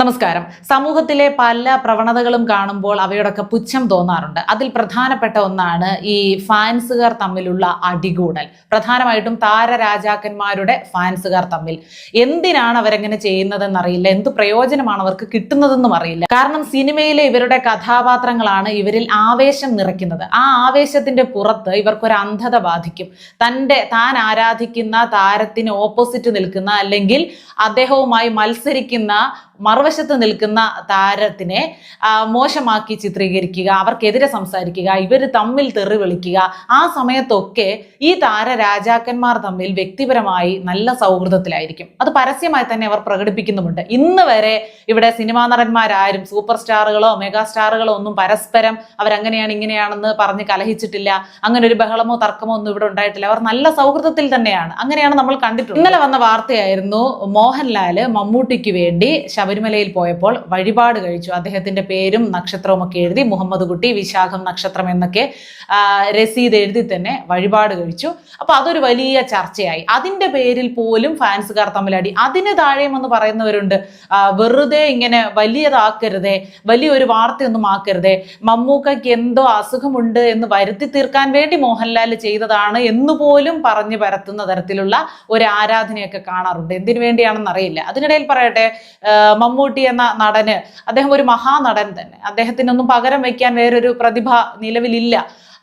നമസ്കാരം. സമൂഹത്തിലെ പല പ്രവണതകളും കാണുമ്പോൾ അവയോടൊക്കെ പുച്ഛം തോന്നാറുണ്ട്. അതിൽ പ്രധാനപ്പെട്ട ഒന്നാണ് ഈ ഫാൻസുകാർ തമ്മിലുള്ള അടികൂടൽ. പ്രധാനമായിട്ടും താരരാജാക്കന്മാരുടെ ഫാൻസുകാർ തമ്മിൽ. എന്തിനാണ് അവരെങ്ങനെ ചെയ്യുന്നതെന്ന് അറിയില്ല എന്ത് പ്രയോജനമാണ് അവർക്ക് കിട്ടുന്നതെന്നും അറിയില്ല. കാരണം സിനിമയിലെ ഇവരുടെ കഥാപാത്രങ്ങളാണ് ഇവരിൽ ആവേശം നിറയ്ക്കുന്നത്. ആ ആവേശത്തിന്റെ പുറത്ത് ഇവർക്കൊരു അന്ധത ബാധിക്കും. തന്റെ താൻ ആരാധിക്കുന്ന താരത്തിന് ഓപ്പോസിറ്റ് നിൽക്കുന്ന അല്ലെങ്കിൽ അദ്ദേഹവുമായി മത്സരിക്കുന്ന മറുവശത്ത് നിൽക്കുന്ന താരത്തിനെ മോശമാക്കി ചിത്രീകരിക്കുക അവർക്കെതിരെ സംസാരിക്കുക ഇവർ തമ്മിൽ തെറി വിളിക്കുക ആ സമയത്തൊക്കെ ഈ താര രാജാക്കന്മാർ തമ്മിൽ വ്യക്തിപരമായി നല്ല സൗഹൃദത്തിലായിരിക്കും. അത് പരസ്യമായി തന്നെ അവർ പ്രകടിപ്പിക്കുന്നുമുണ്ട്. ഇന്ന് വരെ ഇവിടെ സിനിമാ നടന്മാരാരും സൂപ്പർ സ്റ്റാറുകളോ മെഗാ സ്റ്റാറുകളോ ഒന്നും പരസ്പരം അവരങ്ങനെയാണ് ഇങ്ങനെയാണെന്ന് പറഞ്ഞ് കലഹിച്ചിട്ടില്ല അങ്ങനെ ഒരു ബഹളമോ തർക്കമോ ഒന്നും ഇവിടെ ഉണ്ടായിട്ടില്ല. അവർ നല്ല സൗഹൃദത്തിൽ തന്നെയാണ്. അങ്ങനെയാണ് നമ്മൾ കണ്ടിട്ടുള്ളത്. ഇന്നലെ വന്ന വാർത്തയായിരുന്നു മോഹൻലാൽ മമ്മൂട്ടിക്ക് വേണ്ടി ശബരിമലയിൽ പോയപ്പോൾ വഴിപാട് കഴിച്ചു. അദ്ദേഹത്തിന്റെ പേരും നക്ഷത്രവും ഒക്കെ എഴുതി മുഹമ്മദ് കുട്ടി വിശാഖം നക്ഷത്രം എന്നൊക്കെ രസീത് എഴുതി തന്നെ വഴിപാട് കഴിച്ചു. അപ്പൊ അതൊരു വലിയ ചർച്ചയായി. അതിന്റെ പേരിൽ പോലും ഫാൻസുകാർ തമ്മിലടി അതിന് താഴെയും എന്ന് പറയുന്നവരുണ്ട് വെറുതെ ഇങ്ങനെ വലിയതാക്കരുതേ വലിയൊരു വാർത്തയൊന്നും ആക്കരുതേ മമ്മൂക്കയ്ക്ക് എന്തോ അസുഖമുണ്ട് എന്ന് വരുത്തി തീർക്കാൻ വേണ്ടി മോഹൻലാൽ ചെയ്തതാണ് എന്ന് പോലും പറഞ്ഞു പരത്തുന്ന തരത്തിലുള്ള ഒരു ആരാധനയൊക്കെ കാണാറുണ്ട്. എന്തിനു വേണ്ടിയാണെന്ന് അറിയില്ല അതിനിടയിൽ പറയട്ടെ മമ്മൂട്ടി എന്ന നടന് അദ്ദേഹം ഒരു മഹാനടൻ തന്നെ. അദ്ദേഹത്തിനൊന്നും പകരം വയ്ക്കാൻ വേറൊരു പ്രതിഭ നിലവിലില്ല.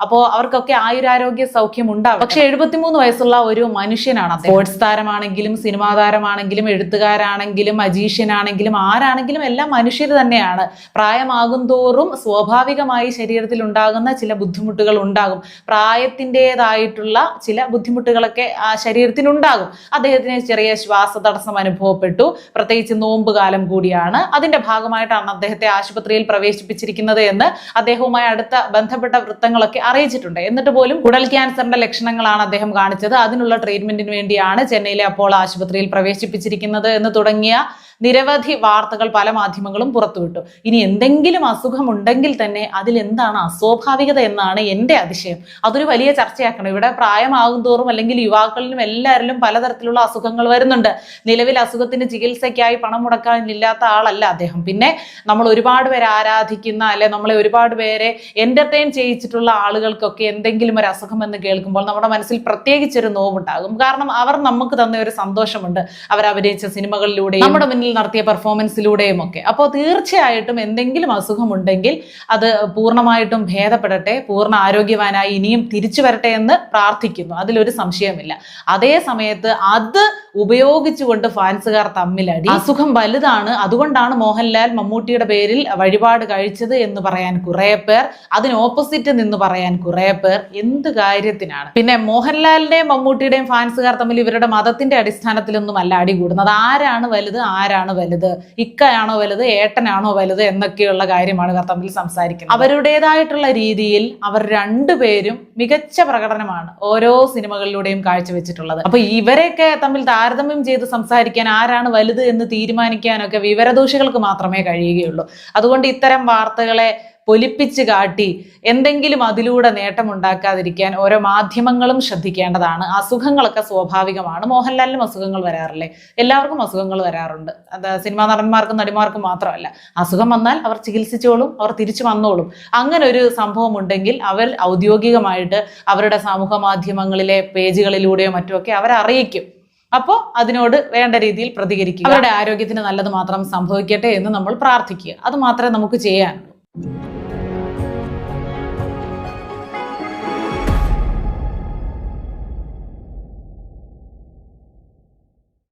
അപ്പോൾ അവർക്കൊക്കെ ആയുരാരോഗ്യ സൗഖ്യം ഉണ്ടാവും പക്ഷെ എഴുപത്തിമൂന്ന് വയസ്സുള്ള ഒരു മനുഷ്യനാണ്. സ്പോർട്സ് താരമാണെങ്കിലും സിനിമാ താരമാണെങ്കിലും എഴുത്തുകാരാണെങ്കിലും മജീഷ്യനാണെങ്കിലും ആരാണെങ്കിലും എല്ലാം മനുഷ്യർ തന്നെയാണ്. പ്രായമാകും തോറും സ്വാഭാവികമായി ശരീരത്തിൽ ഉണ്ടാകുന്ന ചില ബുദ്ധിമുട്ടുകൾ ഉണ്ടാകും. പ്രായത്തിന്റെതായിട്ടുള്ള ചില ബുദ്ധിമുട്ടുകളൊക്കെ ആ ശരീരത്തിനുണ്ടാകും അദ്ദേഹത്തിന് ചെറിയ ശ്വാസ തടസ്സം അനുഭവപ്പെട്ടു. പ്രത്യേകിച്ച് നോമ്പ് കാലം കൂടിയാണ്. അതിന്റെ ഭാഗമായിട്ടാണ് അദ്ദേഹത്തെ ആശുപത്രിയിൽ പ്രവേശിപ്പിച്ചിരിക്കുന്നത് എന്ന് അദ്ദേഹവുമായി അടുത്ത ബന്ധപ്പെട്ട വൃത്തങ്ങളൊക്കെ അറിയിച്ചിട്ടുണ്ട്. എന്നിട്ട് പോലും കുടൽ ക്യാൻസറിന്റെ ലക്ഷണങ്ങളാണ് അദ്ദേഹം കാണിച്ചത്. അതിനുള്ള ട്രീറ്റ്മെന്റിന് വേണ്ടിയാണ് ചെന്നൈയിലെ അപ്പോൾ ആശുപത്രിയിൽ പ്രവേശിപ്പിച്ചിരിക്കുന്നത് എന്ന് തുടങ്ങിയ നിരവധി വാർത്തകൾ പല മാധ്യമങ്ങളും പുറത്തുവിട്ടു. ഇനി എന്തെങ്കിലും അസുഖമുണ്ടെങ്കിൽ തന്നെ അതിൽ എന്താണ് അസ്വാഭാവികത എന്നാണ് എന്റെ അതിശയം. അതൊരു വലിയ ചർച്ചയാക്കണം. ഇവിടെ പ്രായമാകും തോറും അല്ലെങ്കിൽ യുവാക്കളിലും എല്ലാവരിലും പലതരത്തിലുള്ള അസുഖങ്ങൾ വരുന്നുണ്ട്. നിലവിൽ അസുഖത്തിന് ചികിത്സയ്ക്കായി പണം മുടക്കാനില്ലാത്ത ആളല്ല അദ്ദേഹം. പിന്നെ നമ്മൾ ഒരുപാട് പേരെ ആരാധിക്കുന്ന അല്ലെ നമ്മളെ ഒരുപാട് പേരെ എന്റർടൈൻ ചെയ്യിച്ചിട്ടുള്ള ആളുകൾക്കൊക്കെ എന്തെങ്കിലും ഒരു അസുഖം എന്ന് കേൾക്കുമ്പോൾ നമ്മുടെ മനസ്സിൽ പ്രത്യേകിച്ചൊരു നോവുണ്ടാകും. കാരണം അവർ നമുക്ക് തന്ന ഒരു സന്തോഷമുണ്ട്. അവർ അഭിനയിച്ച സിനിമകളിലൂടെ നമ്മുടെ മുന്നിൽ നടത്തിയ പെർഫോമൻസിലൂടെയും ഒക്കെ. അപ്പോൾ തീർച്ചയായിട്ടും എന്തെങ്കിലും അസുഖമുണ്ടെങ്കിൽ അത് പൂർണമായിട്ടും ഭേദപ്പെടട്ടെ പൂർണ ആരോഗ്യവാനായി ഇനിയും തിരിച്ചു വരട്ടെ എന്ന് പ്രാർത്ഥിക്കുന്നു. അതിലൊരു സംശയമില്ല അതേ സമയത്ത് അത് ഉപയോഗിച്ചുകൊണ്ട് ഫാൻസുകാർ തമ്മിലടി. അസുഖം വലുതാണ്. അതുകൊണ്ടാണ് മോഹൻലാൽ മമ്മൂട്ടിയുടെ പേരിൽ വഴിപാട് കഴിച്ചത് എന്ന് പറയാൻ കുറെ പേർ അതിന് ഓപ്പോസിറ്റ് നിന്ന് പറയാൻ കുറെ പേർ എന്ത് കാര്യത്തിനാണ്? പിന്നെ മോഹൻലാലിന്റെയും മമ്മൂട്ടിയുടെയും ഫാൻസുകാർ തമ്മിൽ ഇവരുടെ മതത്തിന്റെ അടിസ്ഥാനത്തിലൊന്നും അല്ല അടി കൂടുന്നത് ആരാണ് വലുത് ആരാണ് വലുത് ഇക്കയാണോ വലുത് ഏട്ടനാണോ വലുത് എന്നൊക്കെയുള്ള കാര്യമാണ് ഇവർ തമ്മിൽ സംസാരിക്കുന്നത്. അവരുടേതായിട്ടുള്ള രീതിയിൽ അവർ രണ്ടുപേരും മികച്ച പ്രകടനമാണ് ഓരോ സിനിമകളിലൂടെയും കാഴ്ചവെച്ചിട്ടുള്ളത്. അപ്പൊ ഇവരെയൊക്കെ തമ്മിൽ താരതമ്യം ചെയ്ത് സംസാരിക്കാൻ ആരാണ് വലുത് എന്ന് തീരുമാനിക്കാനൊക്കെ വിവരദോഷികൾക്ക് മാത്രമേ കഴിയുകയുള്ളൂ. അതുകൊണ്ട് ഇത്തരം വാർത്തകളെ പൊലിപ്പിച്ച് കാട്ടി എന്തെങ്കിലും അതിലൂടെ നേട്ടമുണ്ടാക്കാതിരിക്കാൻ ഓരോ മാധ്യമങ്ങളും ശ്രദ്ധിക്കേണ്ടതാണ്. അസുഖങ്ങളൊക്കെ സ്വാഭാവികമാണ്. മോഹൻലാലിനും അസുഖങ്ങൾ വരാറില്ലേ? എല്ലാവർക്കും അസുഖങ്ങൾ വരാറുണ്ട്. അത് സിനിമാ നടന്മാർക്കും നടിമാർക്കും മാത്രമല്ല. അസുഖം വന്നാൽ അവർ ചികിത്സിച്ചോളും അവർ തിരിച്ചു വന്നോളും. അങ്ങനെ ഒരു സംഭവം ഉണ്ടെങ്കിൽ അവർ ഔദ്യോഗികമായിട്ട് അവരുടെ സമൂഹ മാധ്യമങ്ങളിലെ പേജുകളിലൂടെയോ മറ്റുമൊക്കെ അവരെ അറിയിക്കും അപ്പോൾ അതിനോട് വേണ്ട രീതിയിൽ പ്രതികരിക്കുക. അവരുടെ ആരോഗ്യത്തിന് നല്ലത് മാത്രം സംഭവിക്കട്ടെ എന്ന് നമ്മൾ പ്രാർത്ഥിക്കുക. അത് മാത്രമേ നമുക്ക് ചെയ്യാനുള്ളൂ.